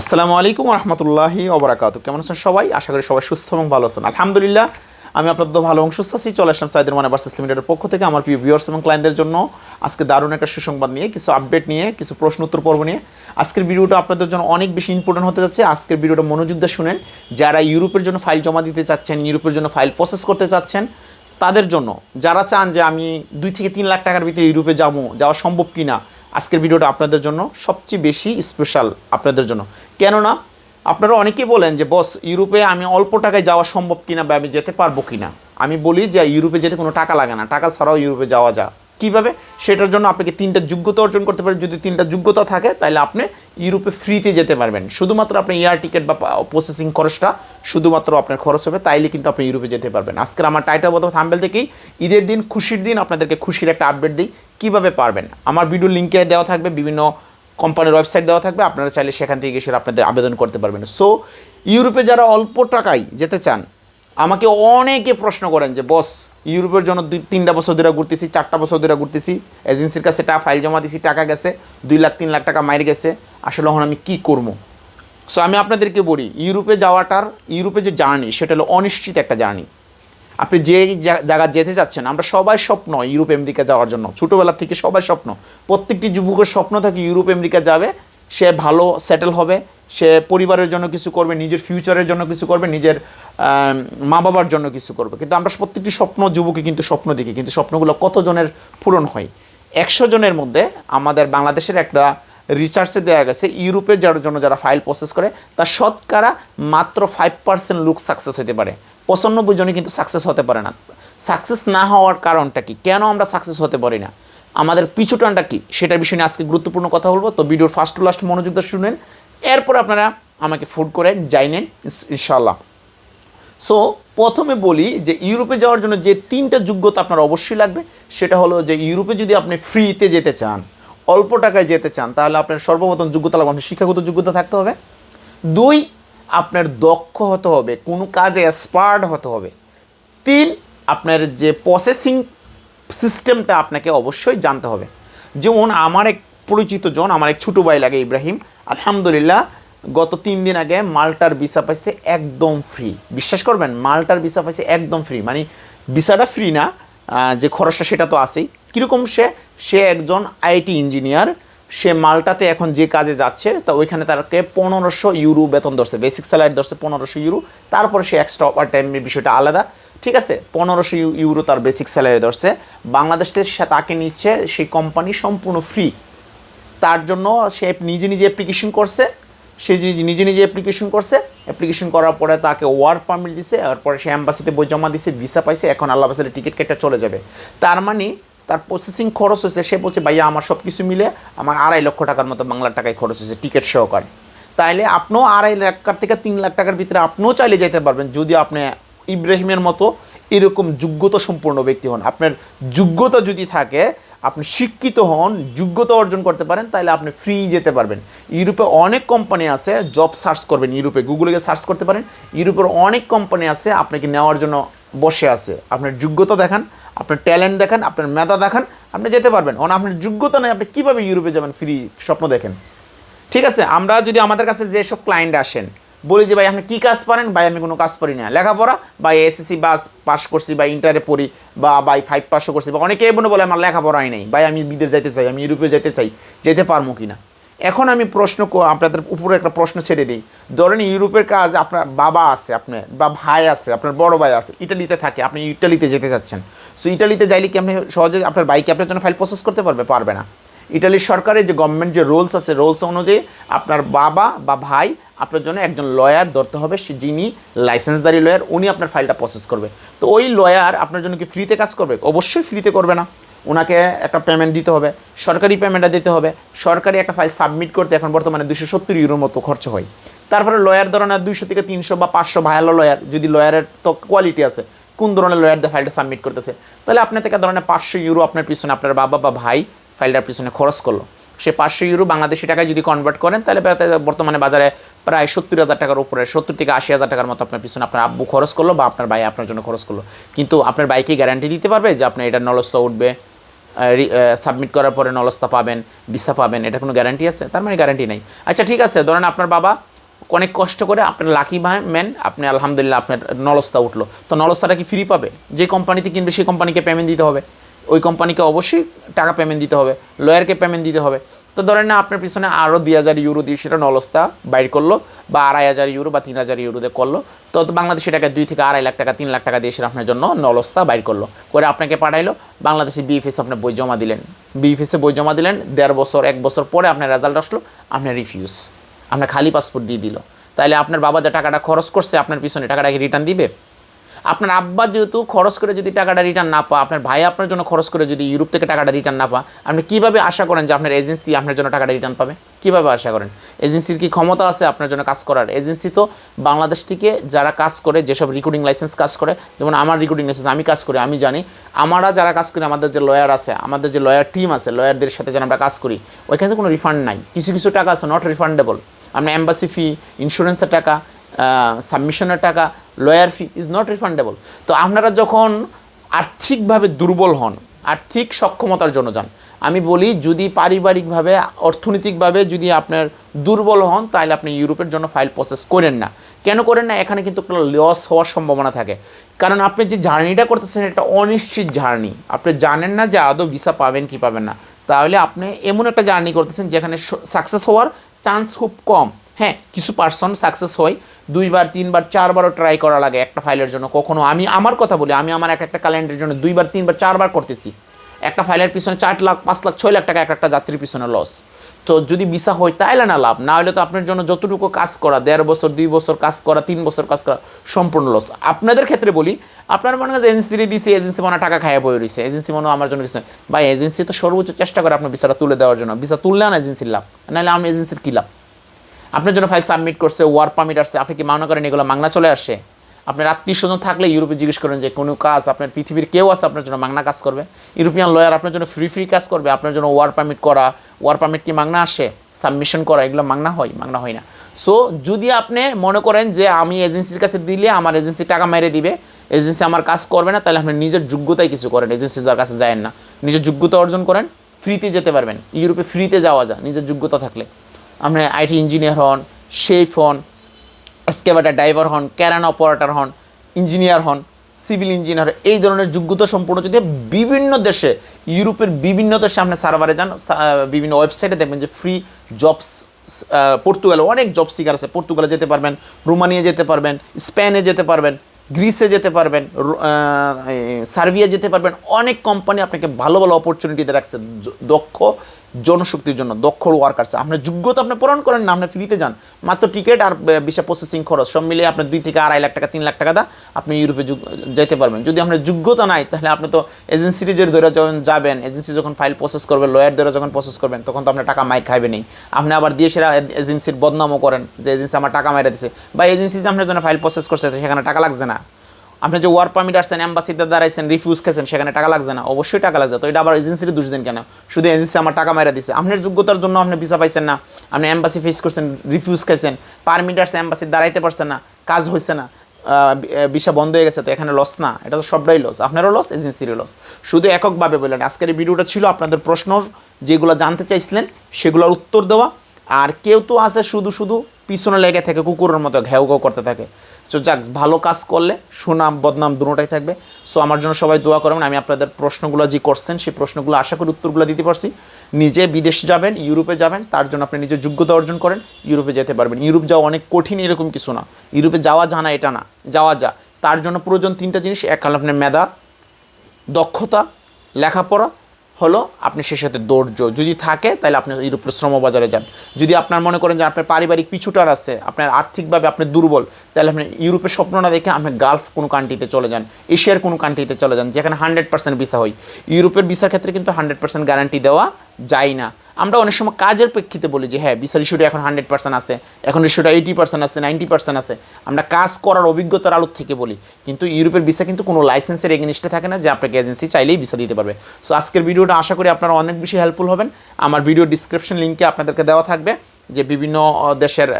আসসালামু আলাইকুম রহমতুল্লাহি ওবরাকাত কেমন আছেন সবাই? আশা করি সবাই সুস্থ এবং ভালো আছেন। আলহামদুলিল্লাহ, আমি আপনাদের ভালো এবং সুস্থ আছি। চলে আসলাম সাইদের মানে ভার্সেস লিমিটেডের পক্ষ থেকে আমার প্রিয় ভিউয়ার্স এবং ক্লায়েন্টদের জন্য। আজকে দারুণ একটা সুসংবাদ নিয়ে, কিছু আপডেট নিয়ে, কিছু প্রশ্ন উত্তর পর্ব নিয়ে। আজকের ভিডিওটা আপনাদের জন্য অনেক বেশি ইম্পর্টেন্ট হতে যাচ্ছে। আজকের ভিডিওটা মনোযোগ দিয়ে শুনেন। যারা ইউরোপের জন্য ফাইল জমা দিতে চাচ্ছেন, ইউরোপের জন্য ফাইল প্রসেস করতে চাচ্ছেন, তাদের জন্য। যারা চান যে আমি দুই থেকে তিন লাখ টাকার ভিতরে ইউরোপে যাব, যাওয়া সম্ভব কি না আজকের ভিডিওটা আপনাদের জন্য সবচেয়ে বেশি স্পেশাল আপনাদের জন্য। কেননা, আপনারা অনেকেই বলেন যে, বস, ইউরোপে আমি অল্প টাকায় যাওয়া সম্ভব কিনা বা আমি যেতে পারব কিনা? আমি বলি যে, ইউরোপে যেতে কোনো টাকা লাগে না। টাকা ছাড়াও ইউরোপে যাওয়া যায় কীভাবে? সেটার জন্য আপনাকে তিনটা যোগ্যতা অর্জন করতে পারেন। যদি তিনটা যোগ্যতা থাকে তাহলে আপনি ইউরোপে ফ্রিতে যেতে পারবেন। শুধুমাত্র আপনি এয়ার টিকিট বা প্রসেসিং খরচটা শুধুমাত্র আপনার খরচ হবে, তাইলে কিন্তু আপনি ইউরোপে যেতে পারবেন। আজকের আমার টাইটেল বলতে থাম্বেল থেকেই ঈদের দিন, খুশির দিন আপনাদেরকে খুশির একটা আপডেট দিই। কীভাবে পারবেন? আমার ভিডিও লিঙ্কে দেওয়া থাকবে, বিভিন্ন কোম্পানির ওয়েবসাইট দেওয়া থাকবে। আপনারা চাইলে সেখান থেকে সেটা আপনাদের আবেদন করতে পারবেন। সো ইউরোপে যারা অল্প টাকায় যেতে চান আমাকে অনেকে প্রশ্ন করেন যে, বস, ইউরোপের জন্য দুই, তিনটা বছর ধরে ঘুরতেছি, চারটা বছর ধরে ঘুরতেছি, এজেন্সির কাছে টাকা ফাইল জমা দিছি, টাকা গেছে, দুই লাখ, তিন লাখ টাকা মাইর গেছে, আসলে এখন আমি কী করব? সো আমি আপনাদেরকে বলি, ইউরোপে যাওয়াটার, ইউরোপে যে জার্নি, সেটা হলো অনিশ্চিত একটা জার্নি। আপনি যে জায়গা যেতে চাচ্ছেন, আমরা সবাই স্বপ্ন ইউরোপ, আমেরিকা যাওয়ার জন্য। ছোটোবেলা থেকে সবাই স্বপ্ন। প্রত্যেকটি যুবকের স্বপ্ন থাকে, ইউরোপ, আমেরিকা যাবে, সে ভালো সেটেল হবে সে পরিবারের জন্য কিছু করবে, নিজের ফিউচারের জন্য কিছু করবে, নিজের মা বাবার জন্য কিছু করবে। কিন্তু আমরা প্রত্যেকটি স্বপ্ন যুবকে কিন্তু স্বপ্ন দেখি, কিন্তু স্বপ্নগুলো কতজনের পূরণ হয়? একশো জনের মধ্যে আমাদের বাংলাদেশের একটা রিসার্চে দেওয়া গেছে, ইউরোপে যার জন্য যারা ফাইল প্রসেস করে, তার শতকরা মাত্র ফাইভ পার্সেন্ট লুক সাকসেস হতে পারে। পঁচানব্বই জনই কিন্তু সাকসেস হতে পারে না। সাকসেস না হওয়ার কারণটা কি? কেন আমরা সাকসেস হতে পারি না? আমাদের পিছুটানটা কি? সেটার বিষয় আজকে গুরুত্বপূর্ণ কথা বলব। তো ভিডিওর ফার্স্ট টু লাস্ট মনোযোগ দিয়ে শুনেন। এরপর আপনারা আমাকে ফুড করে যাইনেন ইনশাল্লাহ সো প্রথমে বলি যে ইউরোপে যাওয়ার জন্য যে তিনটা যোগ্যতা আপনার অবশ্যই লাগবে, সেটা হলো যে ইউরোপে যদি আপনি ফ্রিতে যেতে চান, অল্প টাকায় যেতে চান, তাহলে আপনার সর্বপ্রথম যোগ্যতা লাগবে আপনার শিক্ষাগত যোগ্যতা থাকতে হবে। দুই, আপনার দক্ষ হতে হবে, কোনো কাজে এক্সপার্ট হতে হবে। তিন, আপনার যে প্রসেসিং সিস্টেমটা আপনাকে অবশ্যই জানতে হবে। যেমন আমার এক পরিচিত জন, আমার এক ছোটো ভাই লাগে ইব্রাহিম আলহামদুলিল্লাহ, গত তিন দিন আগে মাল্টার ভিসা পাইছে একদম ফ্রি বিশ্বাস করবেন, মাল্টার ভিসা পাইছে একদম ফ্রি মানে ভিসাটা ফ্রি না যে খরচটা সেটা তো আছেই। কীরকম সে? সে একজন আইটি ইঞ্জিনিয়ার সে মাল্টাতে এখন যে কাজে যাচ্ছে, তা ওইখানে তারকে পনেরোশো ইউরো বেতন ধরছে। বেসিক স্যালারি ধরছে পনেরোশো ইউরো তারপরে সে এক্সট্রা ওভার টাইমের বিষয়টা আলাদা। ঠিক আছে? পনেরোশো ইউরো তার বেসিক স্যালারি ধরছে। বাংলাদেশ থেকে সে তাকে নিচ্ছে, সেই কোম্পানি সম্পূর্ণ ফ্রি তার জন্য সে নিজে নিজে অ্যাপ্লিকেশন করছে, সে নিজে নিজে অ্যাপ্লিকেশন করছে অ্যাপ্লিকেশন করার পরে তাকে ওয়ার্ক পারমিট দিছে এরপরে সে অ্যাম্বাসিতে বই জমা দিছে ভিসা পাইছে, এখন আল্লাহ বাসালে টিকিট কেটে চলে যাবে। তার মানে তার প্রসেসিং খরচ হয়েছে, সে বলছে, ভাইয়া, আমার সব কিছু মিলে আমার আড়াই লক্ষ টাকার মতো বাংলার টাকায় খরচ হয়েছে টিকিট সহকারে। তাইলে আপনিও আড়াই লাখ থেকে তিন লাখ টাকার ভিতরে আপনিও চাইলে যেতে পারবেন, যদি আপনি ইব্রাহিমের মতো এরকম যোগ্যতা সম্পূর্ণ ব্যক্তি হন। আপনার যোগ্যতা যদি থাকে আপনি শিক্ষিত হন, যোগ্যতা অর্জন করতে পারেন তাহলে আপনি ফ্রি যেতে পারবেন। ইউরোপে অনেক কোম্পানি আছে জব সার্চ করবেন ইউরোপে। গুগলে সার্চ করতে পারেন। ইউরোপের অনেক কোম্পানি আছে, আপনাকে নেওয়ার জন্য বসে আছে। আপনার যোগ্যতা দেখান, আপনার ট্যালেন্ট দেখান, আপনার মেধা দেখান, আপনি যেতে পারবেন। অন আপনার যোগ্যতা নেই, আপনি কীভাবে ইউরোপে যাবেন? ফ্রি স্বপ্ন দেখেন। ঠিক আছে? আমরা যদি আমাদের কাছে যেসব ক্লায়েন্ট আসেন বলি যে, ভাই, আপনি কী কাজ পারেন? ভাই, আমি কোনো কাজ পারি না। লেখাপড়া? বা এসএসসি বাস পাস করছি বা ইন্টারে পড়ি বা বাই ফাইভ পাসও করছি। বা অনেকে এমন বলে, আমার লেখাপড়াই নেই। ভাই, আমি বিদেশ যাইতে চাই, আমি ইউরোপে যেতে চাই, যেতে পারব কি না এখন আমি প্রশ্ন আপনাদের উপরে একটা প্রশ্ন ছেড়ে দিই। ধরেন, ইউরোপের কাজ আপনার বাবা আছে, আপনার বা ভাই আছে, আপনার বড় ভাই আছে, ইটালিতে থাকে, আপনি ইটালিতে যেতে চাচ্ছেন। সো, ইটালিতে যাইলে কি আপনি সহজে আপনার বাইকে আপনার জন্য ফাইল প্রসেস করতে পারবে? পারবে না। ইটালির সরকারের যে গভর্নমেন্ট যে রোলস আছে রোলস অনুযায়ী আপনার বাবা বা ভাই আপনার জন্য একজন লয়ার ধরতে হবে, সে যিনি লাইসেন্সদারি লয়ার উনি আপনার ফাইলটা প্রসেস করবে। তো ওই লয়ার আপনার জন্য কি ফ্রিতে কাজ করবে? অবশ্যই ফ্রিতে করবে না। ওনাকে একটা পেমেন্ট দিতে হবে, সরকারি পেমেন্টটা দিতে হবে। সরকারি একটা ফাইল সাবমিট করতে এখন বর্তমানে দুশো সত্তর ইউরোর মতো খরচ হয়। তারপরে লয়ার ধরনের দুইশো থেকে তিনশো বা পাঁচশো ভালো লয়ার যদি লয়ারের তো কোয়ালিটি আছে, কোন ধরনের লয়ার দিয়ে ফাইলটা সাবমিট করতেছে? তাহলে আপনার থেকে ধরনের পাঁচশো ইউরো আপনার পিছনে আপনার বাবা বা ভাই ফাইলটার পিছনে খরচ করল। সে পাঁচশো ইউরো বাংলাদেশি টাকায় যদি কনভার্ট করেন, তাহলে বর্তমানে বাজারে প্রায় সত্তর হাজার টাকার উপরে, সত্তর থেকে আশি হাজার টাকার মতো আপনার পিছনে আপনার আব্বু খরচ করল বা আপনার ভাই আপনার জন্য খরচ করল। কিন্তু আপনার বাইকে গ্যারান্টি দিতে পারবে যে আপনার এটা নলস্তা উঠবে সাবমিট করার পরে নলস্তা পাবেন, ভিসা পাবেন, এটা কোনো গ্যারান্টি আছে? তার মানে গ্যারান্টি নেই। আচ্ছা ঠিক আছে, ধরেন আপনার বাবা অনেক কষ্ট করে আপনার লাকি ম্যান আপনি আলহামদুলিল্লাহ আপনার নলস্তা উঠল। তো নলস্তাটা কি ফ্রি পাবে? যে কোম্পানিতে কিনবে, সেই কোম্পানিকে পেমেন্ট দিতে হবে। ওই কোম্পানিকে অবশ্যই টাকা পেমেন্ট দিতে হবে লয়ারকে পেমেন্ট দিতে হবে। তো ধরেন না, আপনার পিছনে আরও দুই হাজার ইউরো দিয়ে সেটা নলস্তা বাইর করল, বা আড়াই হাজার ইউরো বা তিন হাজার ইউরো দিয়ে করল। তো বাংলাদেশি টাকা দুই থেকে আড়াই লাখ টাকা, তিন লাখ টাকা দিয়ে সেটা আপনার জন্য নলস্তা বাইর করল। করে আপনাকে পাঠাইলো, বাংলাদেশি বিএফএস আপনার বই জমা দিলেন। বিএফএসে বই জমা দিলেন, দেড় বছর, এক বছর পরে আপনার রেজাল্ট আসলো, আপনার রিফিউজ আপনার খালি পাসপোর্ট দিয়ে দিল। তাহলে আপনার বাবা যে টাকাটা খরচ করছে, আপনার পিছনে টাকাটাকে রিটার্ন দিবে? আপনার আব্বা যেহেতু খরচ করে যদি টাকাটা রিটার্ন না পা আপনার ভাই আপনার জন্য খরচ করে যদি ইউরোপ থেকে টাকাটা রিটার্ন না পা আপনি কীভাবে আশা করেন যে আপনার এজেন্সি আপনার জন্য টাকাটা রিটার্ন পাবে? কীভাবে আশা করেন? এজেন্সির কি ক্ষমতা আছে আপনার জন্য কাজ করার? এজেন্সি তো বাংলাদেশ থেকে যারা কাজ করে, যেসব রেকর্ডিং লাইসেন্স কাজ করে, যেমন আমার রেকর্ডিং লাইসেন্স আমি কাজ করি, আমি জানি, আমরা যারা কাজ করি, আমাদের যে লয়ার আছে, আমাদের যে লয়ার টিম আছে লয়ারদের সাথে যারা আমরা কাজ করি, ওইখানে কোনো রিফান্ড নাই। কিছু কিছু টাকা আছে নট রিফান্ডেবল আপনার অ্যাম্বাসি ফি ইন্স্যুরেন্সের টাকা সাবমিশনের টাকা lawyer fee is not refundable তো আপনারা যখন আর্থিকভাবে দুর্বল হন, আর্থিক সক্ষমতার জন্য যান, আমি বলি যদি পারিবারিকভাবে, অর্থনৈতিকভাবে যদি আপনার দুর্বল হন, তাহলে আপনি ইউরোপের জন্য ফাইল প্রসেস করেন না। কেন করেন না? এখানে কিন্তু লস হওয়ার সম্ভাবনা থাকে। কারণ আপনি যে জার্নিটা করতেছেন, এটা অনিশ্চিত জার্নি আপনি জানেন না যে আদৌ ভিসা পাবেন কি পাবেন না। তাহলে আপনি এমন একটা জার্নি করতেছেন যেখানে সাকসেস হওয়ার চান্স খুব কম। হ্যাঁ কিছু পার্সন সাকসেস হয়, দুইবার, তিনবার, চারবারও ট্রাই করা লাগে একটা ফাইলের জন্য। কখনো আমি আমার কথা বলি, আমি আমার এক একটা ক্যালেন্ডারের জন্য দুইবার, তিনবার, চারবার করতেছি। একটা ফাইলের পিছনে চার লাখ, পাঁচ লাখ, ছয় লাখ টাকা এক একটা যাত্রীর পিছনে লস তো যদি ভিসা হয়, তাইলে না লাভ। না হলে তো আপনার জন্য যতটুকু কাজ করা, দেড় বছর, দুই বছর কাজ করা, তিন বছর কাজ করা, সম্পূর্ণ লস আপনাদের ক্ষেত্রে বলি, আপনার মনে হয় এজেন্সি দিয়েছি এজেন্সি মনে টাকা খাইয়া বই রয়েছে এজেন্সি মনে আমার জন্য কিছু বা এজেন্সি তো সর্বোচ্চ চেষ্টা করে আপনার ভিসাটা তুলে দেওয়ার জন্য। ভিসা তুললে না এজেন্সির লাভ। নাহলে আমি এজেন্সির কী লাভ? আপনার জন্য ফাইল সাবমিট করছে ওয়ার পারমিট আসছে আপনি কি মনে করেন এগুলো মাংনা চলে আসে? আপনার আত্মীয় স্বজন থাকলে ইউরোপে জিজ্ঞেস করেন যে, কোনো কাজ আপনার পৃথিবীর কেউ আছে আপনার জন্য মাংনা কাজ করবে? ইউরোপিয়ান লয়ার আপনার জন্য ফ্রি ফ্রি কাজ করবে, আপনার জন্য ওয়ার পারমিট করা ওয়ার পারমিট কি মাংনা আসে? সাবমিশন করা, এগুলো মাংনা হয় মাংনা হয় না। সো যদি আপনি মনে করেন যে, আমি এজেন্সির কাছে দিলে আমার এজেন্সি টাকা মেরে দিবে এজেন্সি আমার কাজ করবে না, তাহলে আপনি নিজের যোগ্যতায় কিছু করেন এজেন্সি যার কাছে যায় না। নিজের যোগ্যতা অর্জন করেন ফ্রিতে যেতে পারবেন। ইউরোপে ফ্রিতে যাওয়া যায়, নিজের যোগ্যতা থাকলে। আপনি আইটি ইঞ্জিনিয়ার হন, শেফ হন স্কেভাটার ড্রাইভার হন, ক্যারান অপারেটর হন, ইঞ্জিনিয়ার হন, সিভিল ইঞ্জিনিয়ার, এই ধরনের যোগ্যতা সম্পূর্ণ যদি বিভিন্ন দেশে, ইউরোপের বিভিন্ন দেশে আপনি সার্ভারে যান বিভিন্ন ওয়েবসাইটে দেখবেন যে ফ্রি জবস পর্তুগালে অনেক জব সিকার আছে। পর্তুগালে যেতে পারবেন রোমানিয়া যেতে পারবেন, স্পেনে যেতে পারবেন, গ্রিসে যেতে পারবেন সার্বিয়া যেতে পারবেন। অনেক কোম্পানি আপনাকে ভালো ভালো অপরচুনিটিতে রাখছে দক্ষ জনশক্তির জন্য, দক্ষ ওয়ার্কার্স আপনার যোগ্যতা আপনি পূরণ করেন না, আপনি ফ্রিতে যান। মাত্র টিকিট আর বিশা প্রসেসিং খরচ, সব মিলিয়ে আপনার দুই থেকে আড়াই লাখ টাকা, তিন লাখ টাকা দা, আপনি ইউরোপে যেতে পারবেন। যদি আপনার যোগ্যতা নাই, তাহলে আপনি তো এজেন্সির যদি ধরে যখন যাবেন এজেন্সি যখন ফাইল প্রসেস করবে লয়ার ধরে যখন প্রসেস করবেন, তখন তো আপনার টাকা মাইক খাইবে নেই। আপনি আবার দিয়ে সেরা এজেন্সির বদনামও করেন, যে এজেন্সি আমার টাকা মেরে দিছে। বা এজেন্সি আপনার জন্য ফাইল প্রসেস করছে, সেখানে টাকা লাগছে না। আপনি যে ওয়ার পারমিট আসছেন অ্যাম্বাসিতে দাঁড়াইছেন রিফিউজ খেয়েছেন, সেখানে টাকা লাগছে না। অবশ্যই টাকা লাগছে। তো এটা আবার এজেন্সির দোষ দেন কেন? শুধু এজেন্সি আমার টাকা মেরে দিছে। আপনার যোগ্যতার জন্য আপনি ভিসা পাইছেন না। আপনি অ্যাম্বাসি ফেস করছেন রিফিউজ খেয়েছেন। পারমিট আসছে অ্যাম্বাসি দাঁড়াইতে পারছেন না। কাজ হয়েছে না। ভিসা বন্ধ হয়ে গেছে, তো এখানে লস না। এটা তো সবটাই লস আপনারও লস এজেন্সিরও লস শুধু এককভাবে বললেন। আজকের ভিডিওটা ছিল আপনাদের প্রশ্ন, যেগুলো জানতে চাইছিলেন, সেগুলোর উত্তর দেওয়া। আর কেউ তো আছে শুধু শুধু পিছনে লেগে থাকে, কুকুরের মতো ঘেউ ঘেউ করতে থাকে। সো যাক, ভালো কাজ করলে, সুনাম, বদনাম দুটোটাই থাকবে। সো আমার জন্য সবাই দোয়া করবেন, আমি আপনাদের প্রশ্নগুলো যে করছেন, সেই প্রশ্নগুলো আশা করি উত্তরগুলো দিতে পারছি। নিজে বিদেশ যাবেন, ইউরোপে যাবেন, তার জন্য আপনি নিজের যোগ্যতা অর্জন করেন, ইউরোপে যেতে পারবেন। ইউরোপ যাওয়া অনেক কঠিন এরকম কিছু না। ইউরোপে যাওয়া জানা এটা না। যাওয়া যা তার জন্য প্রয়োজন তিনটা জিনিস। এক হলো আপনার মেধা, দক্ষতা, লেখাপড়া হলো আপনি সে সাথে ধৈর্য যদি থাকে, তাহলে আপনি ইউরোপের শ্রমবাজারে যান। যদি আপনার মনে করেন যে আপনার পারিবারিক পিছুটার আছে, আপনার আর্থিকভাবে আপনি দুর্বল, তাহলে আপনি ইউরোপের স্বপ্ন না দেখে আপনি গালফ কোনো কান্ট্রিতে চলে যান, এশিয়ার কোনো কান্ট্রিতে চলে যান, যেখানে হান্ড্রেড পার্সেন্ট ভিসা হয়। ইউরোপের ভিসার ক্ষেত্রে কিন্তু হান্ড্রেড পার্সেন্ট গ্যারান্টি দেওয়া যায় না। আমরা অনেক সময় কাজের প্রেক্ষিতে বলি যে হ্যাঁ ভিসার ইস্যুটা এখন হান্ড্রেড পার্সেন্ট আছে, এখন ইস্যুটা এইটি পার্সেন্ট আছে নাইনটি পার্সেন্ট আছে। আমরা কাজ করার অভিজ্ঞতার আলোর থেকে বলি। কিন্তু ইউরোপের ভিসা কিন্তু কোনো লাইসেন্সের এগেনিস্টে থাকে না যে, আপনাকে এজেন্সি চাইলেই ভিসা দিতে পারবে। সো আজকের ভিডিওটা আশা করি আপনারা অনেক বেশি হেল্পফুল হবেন। আমার ভিডিও ডিসক্রিপশন লিঙ্কে আপনাদেরকে দেওয়া থাকবে যে, বিভিন্ন দেশের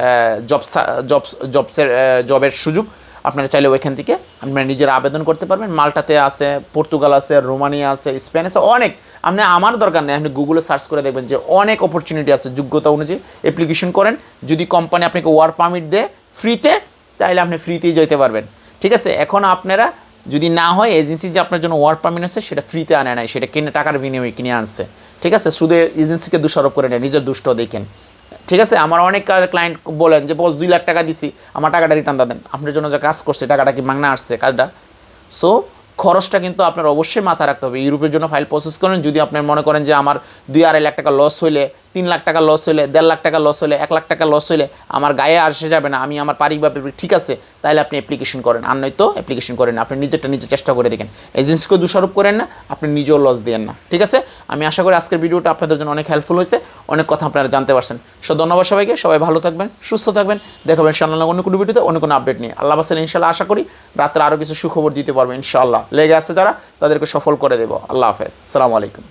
জব জবস জবসের জবের সুযোগ। আপনারা চাইলে ওইখান থেকে আপনারা নিজেরা আবেদন করতে পারবেন। মাল্টাতে আছে, পর্তুগাল আছে, রোমানিয়া আছে, স্পেন আছে, অনেক। আপনি আমার দরকার নেই, আপনি গুগলে সার্চ করে দেখবেন যে অনেক অপরচুনিটি আছে যোগ্যতা অনুযায়ী। অ্যাপ্লিকেশন করেন, যদি কোম্পানি আপনাকে ওয়ার্ক পারমিট দেয় ফ্রিতে তাহলে আপনি ফ্রিতেই যেতে পারবেন। ঠিক আছে? এখন আপনারা যদি না হয় এজেন্সি যে আপনার জন্য ওয়ার্ক পারমিট আছে, সেটা ফ্রিতে আনে নাই, সেটা কিনে, টাকার বিনিময়ে কিনে আনছে। ঠিক আছে? শুধু এজেন্সিকে দোষারোপ করে নেয়, নিজের দুষ্ট দেখেন। ঠিক আছে? আমার অনেক ক্লায়েন্ট বলেন যে বস দুই লাখ টাকা দিছি, আমার টাকাটা রিটার্ন দেন। আপনার জন্য যে কাজ করছে, টাকাটা কি মাংনা আসছে কাজটা? সো খরচটা কিন্তু আপনার অবশ্যই মাথায় রাখতে হবে। ইউরোপের জন্য ফাইল প্রসেস করেন। যদি আপনার মনে করেন যে, আমার দুই আড়াই লাখ টাকা লস হইলে তিন লাখ টাকা লস হলে দেড় লাখ টাকা লস হলে এক লাখ টাকা লস হলে আমার গায়ে আসে যাবে না, আমি আমার পারিবারিক ঠিক আছে তাহলে আপনি অ্যাপ্লিকেশন করেন। আর নয়তো অ্যাপ্লিকেশন করেন আপনি নিজেরটা নিজে চেষ্টা করে দেখেন। এজেন্সিকে দোষারোপ করেন না, আপনি নিজেও লস দেন না, ঠিক আছে? আমি আশা করি আজকের ভিডিওটা আপনাদের জন্য অনেক হেল্পফুল হয়েছে, অনেক কথা আপনারা জানতে পারছেন। সো ধন্যবাদ সবাইকে, সবাই ভালো থাকবেন, সুস্থ থাকবেন দেখাবেন ইনশাআল্লাহ অন্য কোনো ভিডিওতে, অন্য কোনো আপডেট নিয়ে। আল্লাহ বাসাল ইনশাল্লাহ আশা করি রাত্রে আরও কিছু সুখবর দিতে পারব ইনশাআল্লাহ। লেগে আছে যারা, তাদেরকে সফল করে দেবো। আল্লাহ হাফেজ আসসালামু আলাইকুম।